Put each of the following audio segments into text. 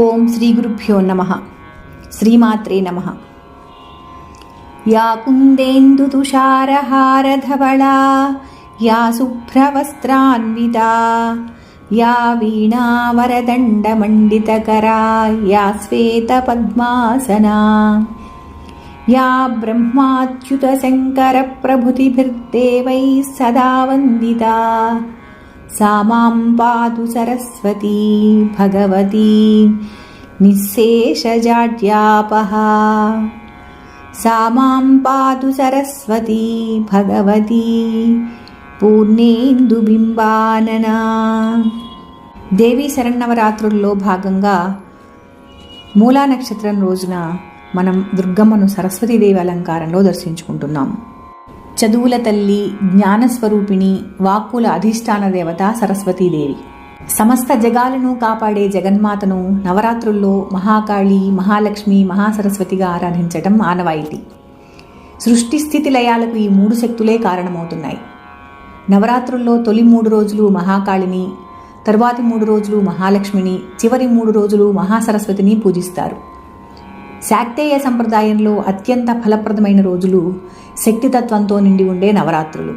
ఓం శ్రీ గురుభ్యో నమ. శ్రీమాత్రే నమ. యా కుందేందుతుషారహారధవళా యా శుభ్రవస్త్రాన్వితా యా వీణావరదండమండితకరా యా శ్వేతపద్మాసనా యా బ్రహ్మాచ్యుతశంకరప్రభృతిభిర్దేవైः సదా వందితా. सा मां पातु सरस्वती भगवती निःशेषजाड्यापहा सा मां पातु सरस्वती भगवती పూర్ణేందుబింబాననా దేవీ శరణవరాత్రుల్లో భాగంగా మూలా నక్షత్రం రోజున మనం దుర్గమ్మను సరస్వతీదేవి అలంకారంలో దర్శించుకుంటున్నాం చదువుల తల్లి జ్ఞానస్వరూపిణి వాక్కుల అధిష్టాన దేవత సరస్వతీదేవి. సమస్త జగాలను కాపాడే జగన్మాతను నవరాత్రుల్లో మహాకాళి మహాలక్ష్మి మహాసరస్వతిగా ఆరాధించటం ఆనవాయితీ. సృష్టి స్థితి లయాలకు ఈ మూడు శక్తులే కారణమవుతున్నాయి. నవరాత్రుల్లో తొలి మూడు రోజులు మహాకాళిని తరువాతి మూడు రోజులు మహాలక్ష్మిని చివరి మూడు రోజులు మహాసరస్వతిని పూజిస్తారు. శాక్తేయ సంప్రదాయంలో అత్యంత ఫలప్రదమైన రోజులు శక్తితత్వంతో నిండి ఉండే నవరాత్రులు.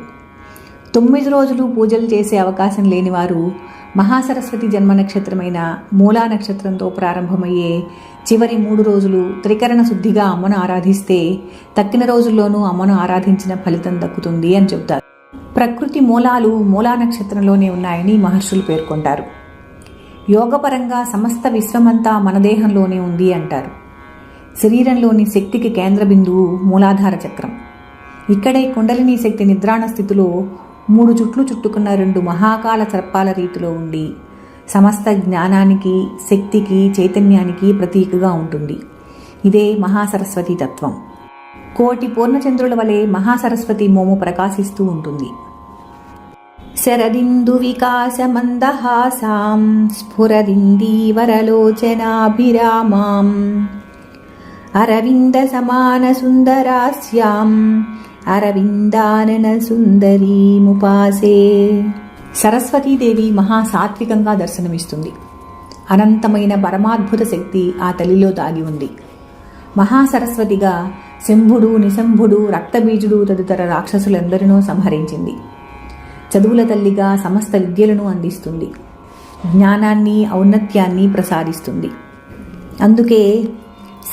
తొమ్మిది రోజులు పూజలు చేసే అవకాశం లేనివారు మహాసరస్వతి జన్మ నక్షత్రమైన మూలా నక్షత్రంతో ప్రారంభమయ్యే చివరి మూడు రోజులు త్రికరణ శుద్ధిగా అమ్మను ఆరాధిస్తే తక్కిన రోజుల్లోనూ అమ్మను ఆరాధించిన ఫలితం దక్కుతుంది అని చెబుతారు. ప్రకృతి మూలాలు మూలా నక్షత్రంలోనే ఉన్నాయని మహర్షులు పేర్కొంటారు. యోగపరంగా సమస్త విశ్వమంతా మన దేహంలోనే ఉంది అంటారు. శరీరంలోని శక్తికి కేంద్ర బిందువు మూలాధార చక్రం. ఇక్కడే కుండలిని శక్తి నిద్రాణ స్థితిలో మూడు చుట్లు చుట్టుకున్న రెండు మహాకాల సర్పాల రీతిలో ఉండి సమస్త జ్ఞానానికి శక్తికి చైతన్యానికి ప్రతీకగా ఉంటుంది. ఇదే మహాసరస్వతి తత్వం. కోటి పూర్ణచంద్రుల వలె మహాసరస్వతి మోము ప్రకాశిస్తూ ఉంటుంది. శరదిందు వికాసమందహాసాం స్ఫురదిందీవరలోచనాభిరామాం అరవింద సమాన సుందరాస్యాం అరవిందానన సుందరీముపాసే సరస్వతీదేవి మహాసాత్వికంగా దర్శనమిస్తుంది. అనంతమైన పరమాద్భుత శక్తి ఆ తల్లిలో దాగి ఉంది. మహాసరస్వతిగా శంభుడు నిశంభుడు రక్తబీజుడు తదితర రాక్షసులందరినో సంహరించింది. చదువుల తల్లిగా సమస్త విద్యలను అందిస్తుంది. జ్ఞానాన్ని ఔన్నత్యాన్ని ప్రసాదిస్తుంది. అందుకే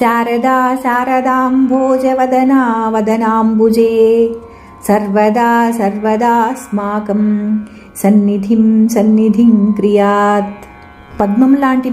శారదా శారదాంభోజవదనా వదనాంబుజే. సర్వదా సర్వదాస్మాకం సన్నిధిం సన్నిధిం క్రియాత్. పద్మం లాంటి